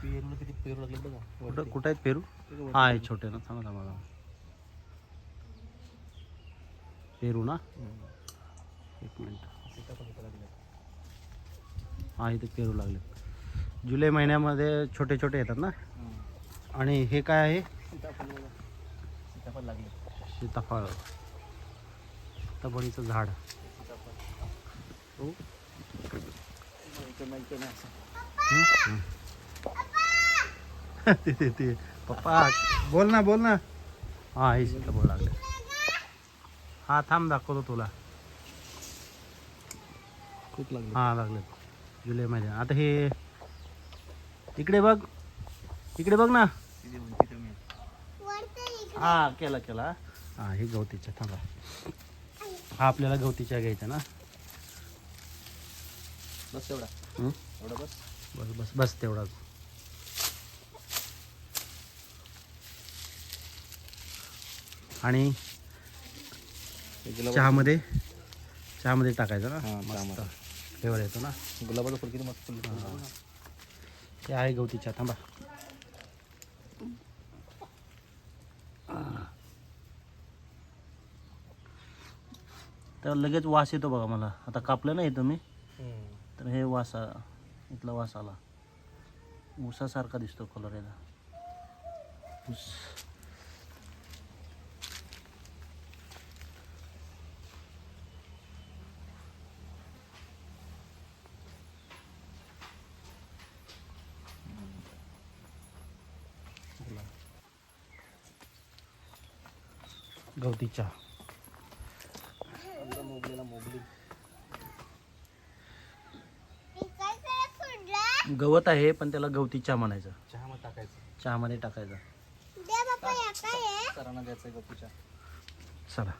पेरूला किती पेरू लागले बघा कुठं कुठं आहेत पेरू? हा आहे छोटे ना थांबा थांबा. पेरू ना? एक मिनिट. हा इथे पेरू लागले. जुलै महिन्यामध्ये छोटे छोटे येतात ना? आणि हे काय आहे? सीताफळ. सीताफळ लागले. सीताफळ सीताफळीचं झाड सीताफळ हो इकडं नाही इकडं नाही असं हं? ते ते ते पप्पा बोल ना बोल ना हा हे सीताफळ लागले हा थांब दाखवतो तुला खूप लागले हा लागले जुलै महिन्यात आता हे इकडे बघ इकडे बघ ना हा केला केला हा हे गवतीच्या थांबा हा आपल्याला गवतीच्या घ्यायच्या ना बस एवढा. हं? एवढा बस. बस बस बस तेवढाच आणि गुलाबाचं चहामध्ये? चहामध्ये टाकायचं ना? हा, मस्त. चहामध्ये. फ्लेवर येतो ना? गुलाबाचं फुल किती मस्त फुल हा. ते आहे गवती चहा थांबा. तर लगेच वास येतो बघा मला. आता कापलं नाही तुम्ही? तर हे वास आ- इथला वास आला ऊसासारखा दिसतो कलर याचा ऊस गवती चहा मोगलीला मोगली गवत आहे पण त्याला गवती चहा म्हणायचं. चहा मग टाकायचं. चहामध्ये टाकायचं. सरांना द्यायचं गप्पूच्या चला.